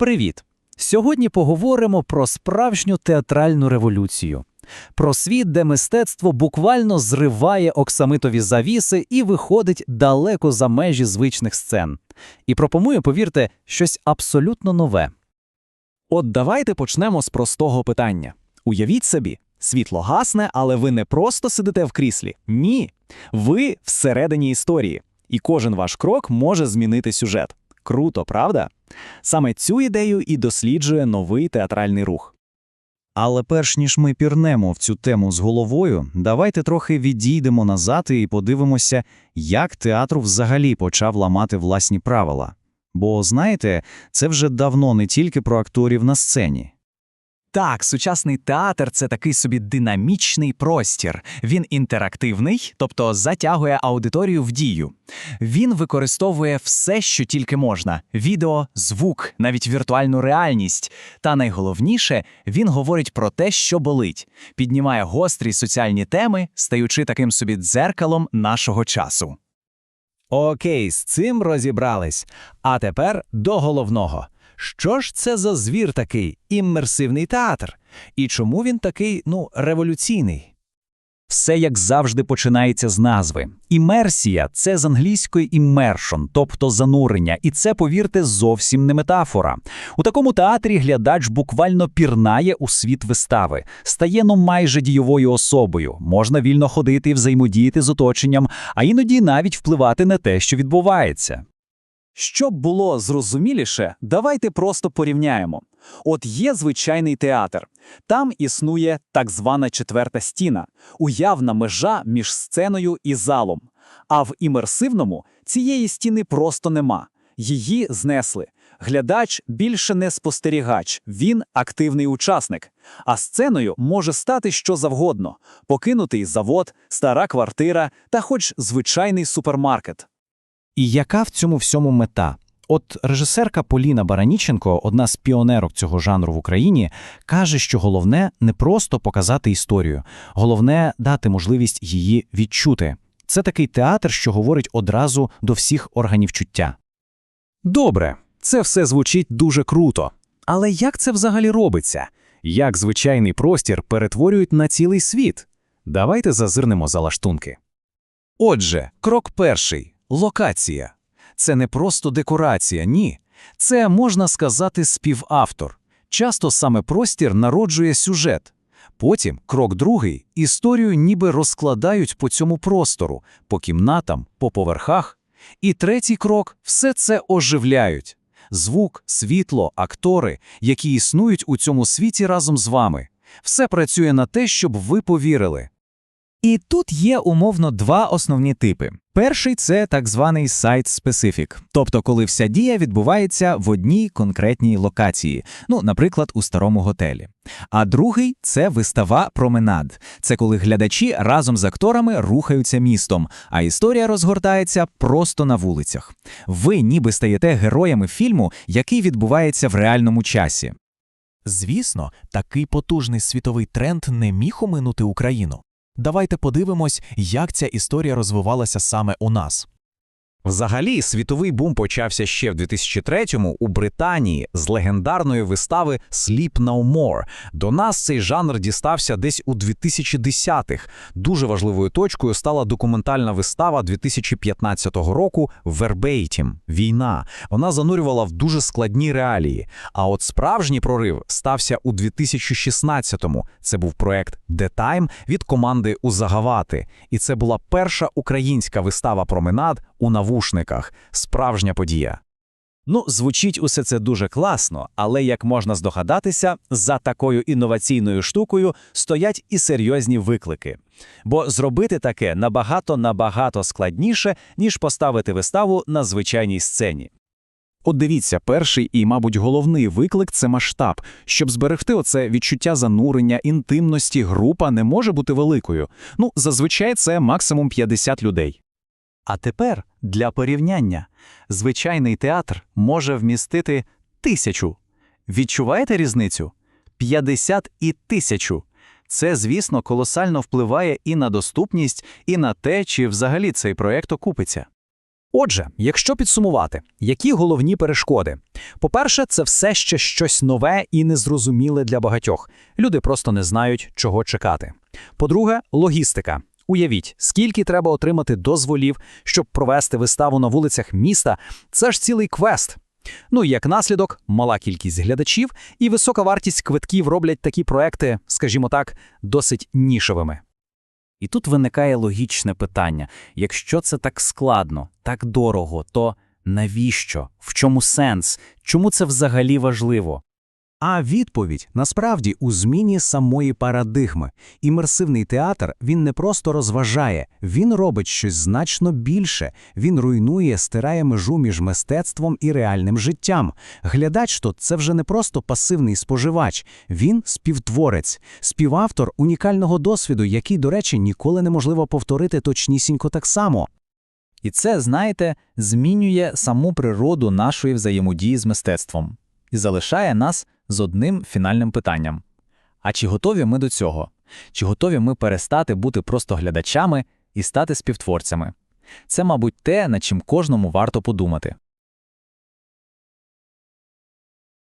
Привіт! Сьогодні поговоримо про справжню театральну революцію, про світ, де мистецтво буквально зриває оксамитові завіси і виходить далеко за межі звичних сцен. І пропоную, повірте, щось абсолютно нове. От давайте почнемо з простого питання. Уявіть собі, світло гасне, але ви не просто сидите в кріслі. Ні. Ви всередині історії, і кожен ваш крок може змінити сюжет. Круто, правда? Саме цю ідею і досліджує новий театральний рух. Але перш ніж ми пірнемо в цю тему з головою, давайте трохи відійдемо назад і подивимося, як театр взагалі почав ламати власні правила. Бо, знаєте, це вже давно не тільки про акторів на сцені. Так, сучасний театр це такий собі динамічний простір. Він інтерактивний, тобто затягує аудиторію в дію. Він використовує все, що тільки можна: відео, звук, навіть віртуальну реальність. Та найголовніше, він говорить про те, що болить, піднімає гострі соціальні теми, стаючи таким собі дзеркалом нашого часу. Окей, з цим розібрались. А тепер до головного. Що ж це за звір такий іммерсивний театр? І чому він такий, ну, революційний? Все, як завжди, починається з назви. Імерсія це з англійської immersion, тобто занурення, і це, повірте, зовсім не метафора. У такому театрі глядач буквально пірнає у світ вистави, стає ну майже дійовою особою, можна вільно ходити і взаємодіяти з оточенням, а іноді навіть впливати на те, що відбувається. Щоб було зрозуміліше, давайте просто порівняємо. От є звичайний театр. Там існує так звана четверта стіна, уявна межа між сценою і залом. А в імерсивному цієї стіни просто нема. Її знесли. Глядач більше не спостерігач, він активний учасник. А сценою може стати що завгодно: покинутий завод, стара квартира та хоч звичайний супермаркет. І яка в цьому всьому мета? От режисерка Поліна Бараніченко, одна з піонерок цього жанру в Україні, каже, що головне не просто показати історію, головне дати можливість її відчути. Це такий театр, що говорить одразу до всіх органів чуття. Добре, це все звучить дуже круто. Але як це взагалі робиться? Як звичайний простір перетворюють на цілий світ? Давайте зазирнемо за лаштунки. Отже, крок перший локація. Це не просто декорація, ні. Це, можна сказати, співавтор. Часто саме простір народжує сюжет. Потім, крок другий, історію ніби розкладають по цьому простору, по кімнатам, по поверхах. І третій крок все це оживляють. Звук, світло, актори, які існують у цьому світі разом з вами. Все працює на те, щоб ви повірили. І тут є умовно два основні типи. Перший це так званий сайт-специфік, тобто коли вся дія відбувається в одній конкретній локації, ну, наприклад, у старому готелі. А другий це вистава променад. Це коли глядачі разом з акторами рухаються містом, а історія розгортається просто на вулицях. Ви ніби стаєте героями фільму, який відбувається в реальному часі. Звісно, такий потужний світовий тренд не міг оминути Україну. Давайте подивимось, як ця історія розвивалася саме у нас. Взагалі, світовий бум почався ще в 2003-му у Британії з легендарної вистави «Sleep No More». До нас цей жанр дістався десь у 2010-х. Дуже важливою точкою стала документальна вистава 2015 року «Вербейтім. Війна». Вона занурювала в дуже складні реалії. А от справжній прорив стався у 2016-му. Це був проект «The Time» від команди «Узагавати». І це була перша українська вистава променад у навушниках. Справжня подія. Ну, звучить усе це дуже класно, але як можна здогадатися, за такою інноваційною штукою стоять і серйозні виклики. Бо зробити таке набагато набагато складніше, ніж поставити виставу на звичайній сцені. От дивіться, перший і, мабуть, головний виклик це масштаб. Щоб зберегти оце відчуття занурення, інтимності, група не може бути великою. Ну, зазвичай це максимум 50 людей. А тепер для порівняння звичайний театр може вмістити тисячу. Відчуваєте різницю? 50 і тисячу. Це, звісно, колосально впливає і на доступність, і на те, чи взагалі цей проєкт окупиться. Отже, якщо підсумувати, які головні перешкоди? По-перше, це все ще щось нове і незрозуміле для багатьох. Люди просто не знають, чого чекати. По-друге, логістика. Уявіть, скільки треба отримати дозволів, щоб провести виставу на вулицях міста. Це ж цілий квест. Ну і як наслідок, мала кількість глядачів і висока вартість квитків роблять такі проекти, скажімо так, досить нішевими. І тут виникає логічне питання: якщо це так складно, так дорого, то навіщо? В чому сенс? Чому це взагалі важливо? А відповідь насправді у зміні самої парадигми. Імерсивний театр він не просто розважає, він робить щось значно більше. Він руйнує, стирає межу між мистецтвом і реальним життям. Глядач тут це вже не просто пасивний споживач, він співтворець, співавтор унікального досвіду, який, до речі, ніколи неможливо повторити точнісінько так само. І це, знаєте, змінює саму природу нашої взаємодії з мистецтвом і залишає нас з одним фінальним питанням: а чи готові ми до цього? Чи готові ми перестати бути просто глядачами і стати співтворцями? Це, мабуть, те, над чим кожному варто подумати.